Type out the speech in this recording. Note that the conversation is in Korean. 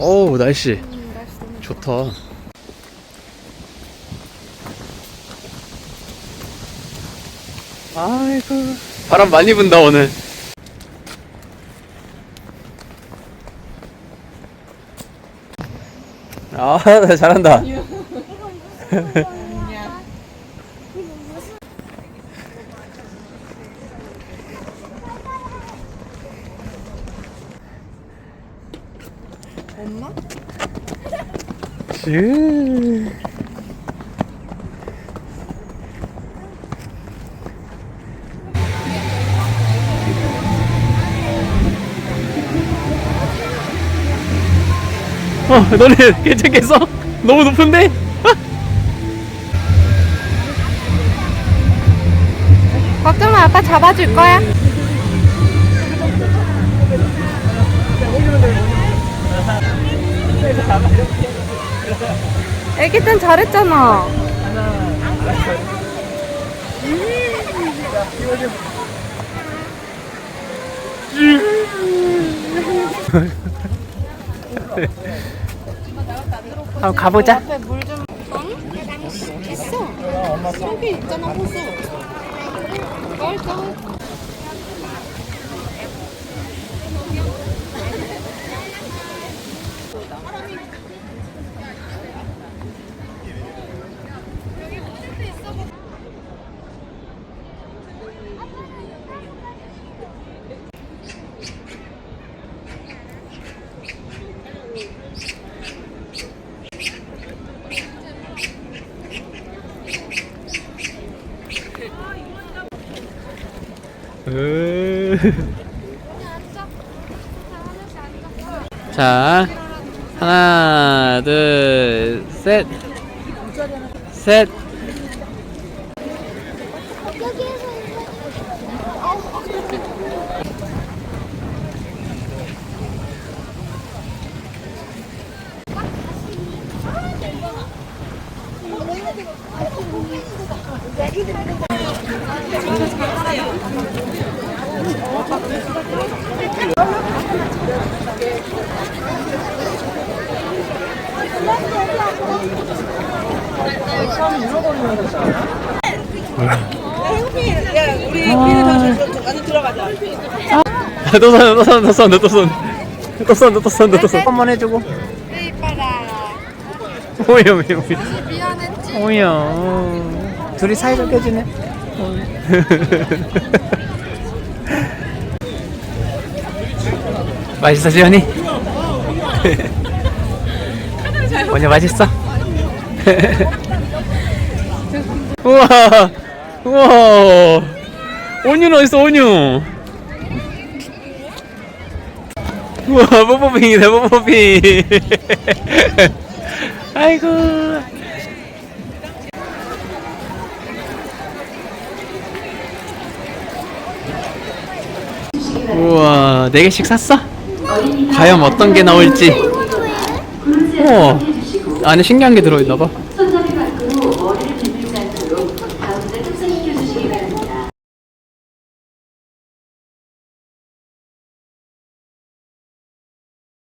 어우 날씨 음, 좋다. 아이고 바람 많이 분다 오늘. 아 잘한다. 엄마? 슈. 어, 너네 괜찮겠어? 너무 높은데? 걱정 마 아빠 잡아줄 거야 애기 땐 잘했잖아 한번 가보자. 있어 저기 있잖아 호수 깔까? 자, 하나, 둘, 셋, 셋. 아, 또 손, 또 손, 또 손, 또 손. 또 손, 또 손, 또 손. 한번 해주고. 오야, 오야, 오야. 오야. 둘이 사이좋게 지내. 맛있어, 지연이? 원효 맛있어? 우와, 우와. 온유는 어딨어, 온유? 우와, 뽀뽀핑이다, 뽀뽀핑. 아이고. 우와, 네 개씩 샀어? 과연 어떤 게 나올지 어 안에 신기한 게 들어있나 봐. 손잡이 밖으로 머리를 비비지 않도록 가운데 흡수시켜 주시기 바랍니다.